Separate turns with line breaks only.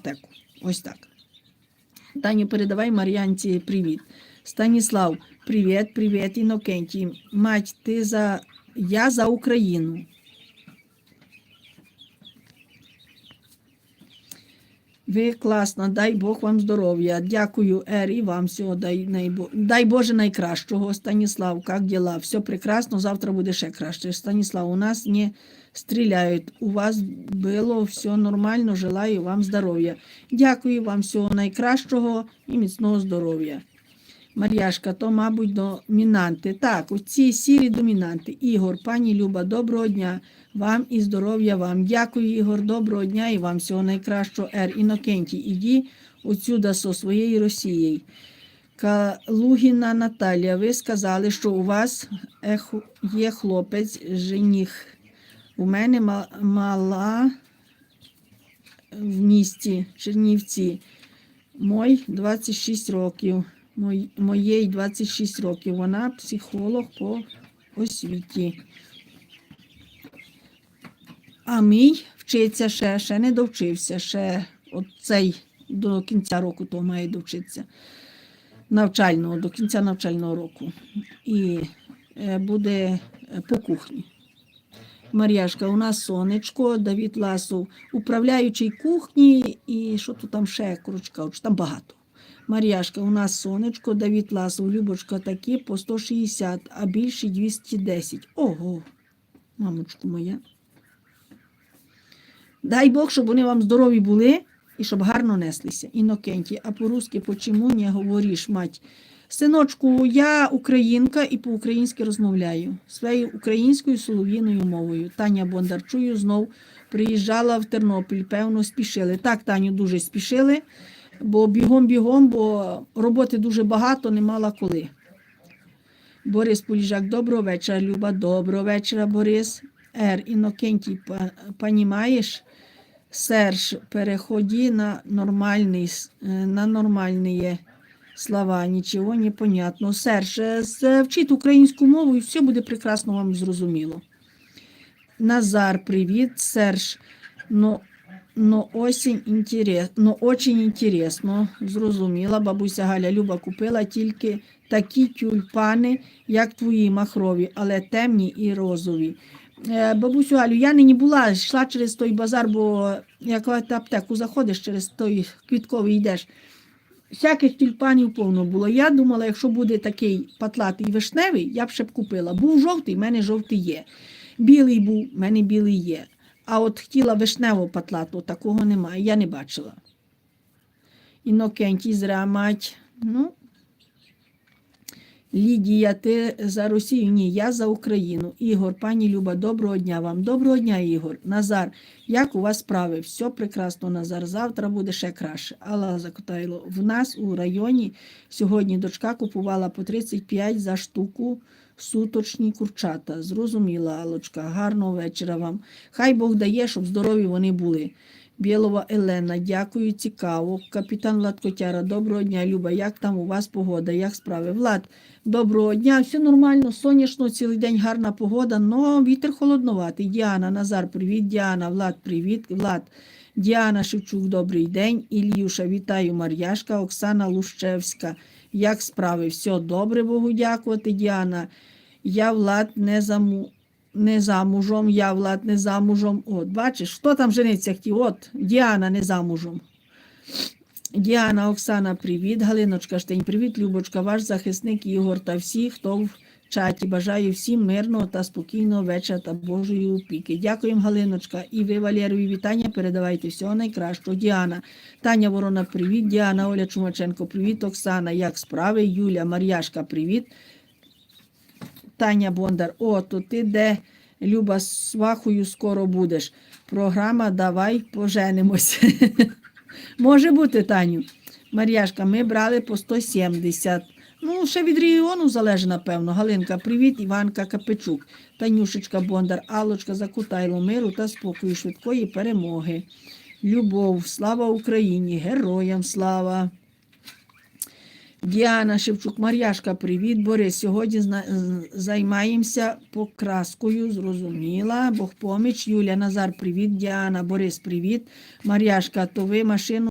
аптеку. Ось так. Таню, передавай Мар'янці привіт. Станіслав, привіт, привіт, Інокентій. Мать, ти за. Я за Україну. Ви класно, дай Бог вам здоров'я. Дякую, Ер, і вам всього. Дай, найбо- дай Боже найкращого. Станіслав, як діла? Все прекрасно, завтра буде ще краще. Станіслав, у нас не стріляють. У вас було все нормально. Желаю вам здоров'я. Дякую вам всього найкращого і міцного здоров'я. Мар'яшка, то, мабуть, домінанти. Так, оці сірі домінанти. Ігор, пані Люба, доброго дня вам і здоров'я вам. Дякую, Ігор, доброго дня і вам всього найкращого. Р. Інокентій, іді отсюда со своєю Росією. Калугіна Наталія, ви сказали, що у вас є хлопець, жених. У мене мала в місті Чернівці. Мой 26 років. Моєї 26 років. Вона психолог по освіті. А мій вчиться ще, ще не довчився, ще от цей до кінця року то має довчитися. Навчального, до кінця навчального року. І е, буде е, по кухні. Мар'яшка, у нас сонечко, Давід Ласов, управляючий кухні, і що тут там ще, кажучи, там багато. Мар'яшка, у нас сонечко, Давід Ласов, Любочка такі по 160, а більші 210. Ого, мамочку моя. Дай Бог, щоб вони вам здорові були і щоб гарно неслися. Інокенті, а по-русски почему не говориш, мать? Синочку, я українка і по-українськи розмовляю своєю українською солов'їною мовою. Таня Бондар, чую, знов приїжджала в Тернопіль, певно, спішили. Так, Таню, дуже спішили, бо бігом-бігом, бо роботи дуже багато, не мала коли. Борис Поліжак, доброго вечора, Люба, доброго вечора, Борис. Р. Інокентій, па- понімаєш? Серж, переходи на нормальний, е, на нормальні слова, нічого не понятно. Серж, вчіть українську мову і все буде прекрасно вам зрозуміло. Назар, привіт, Серж. Ну, ну, осінь інтерес, ну, очень інтересно, зрозуміла. Бабуся Галя Люба купила тільки такі тюльпани, як твої махрові, але темні і розові. Е, Бабусю Галю, я нині була, йшла через той базар, бо як в аптеку заходиш через той квітковий йдеш. Всяких тюльпанів повно було. Я думала, якщо буде такий патлатий вишневий, я б ще б купила. Був жовтий, в мене жовтий є. Білий був, в мене білий є. А от хотіла вишневого патлату, такого немає, я не бачила. Інокентій мать. Ну, Лідія, ти за Росію? Ні, я за Україну. Ігор, пані Люба, доброго дня вам. Доброго дня, Ігор. Назар, як у вас справи? Все прекрасно, Назар. Завтра буде ще краще. Алла Закотайло. В нас у районі сьогодні дочка купувала по 35 за штуку суточні курчата. Зрозуміла, Алочка. Гарного вечора вам. Хай Бог дає, щоб здорові вони були. Білова Елена, дякую, цікаво. Капітан Влад Котяра, доброго дня, Люба. Як там у вас погода? Як справи? Влад, доброго дня, все нормально, сонячно, цілий день гарна погода, но вітер холодноватий. Діана, Назар, привіт, Діана, Влад, привіт, Влад. Діана Шевчук, добрий день. Ільюша, вітаю, Мар'яшка, Оксана Лущевська. Як справи? Все добре, Богу дякувати, Діана. Я Влад не заму не замужем, я Влад не замужем. От, бачиш, хто там жениться хотів? От, Діана не замужем. Діана, Оксана, привіт. Галиночка Штень, привіт, Любочка, ваш захисник Ігор та всі, хто в чаті. Бажаю всім мирного та спокійного вечора та Божої опіки. Дякуємо, Галиночка. І ви, Валєрові, вітання. Передавайте всього найкращого. Діана, Таня Ворона, привіт. Діана, Оля Чумаченко, привіт. Оксана, як справи? Юля, Мар'яшка, привіт. Таня Бондар, о, то ти де, Люба, свахою скоро будеш. Програма Давай поженимось. Може бути, Таню. Мар'яшка, ми брали по 170. Ну, ще від регіону залежить, напевно. Галинка, привіт, Іванка Капичук, Танюшечка Бондар, Аллочка, Закутайло, миру та спокою, швидкої перемоги. Любов, слава Україні, героям слава. Діана Шевчук, Мар'яшка, привіт, Борис. Сьогодні займаємося покраскою, зрозуміла. Бог поміч. Юлія Назар, привіт. Діана, Борис, привіт. Мар'яшка, то ви машину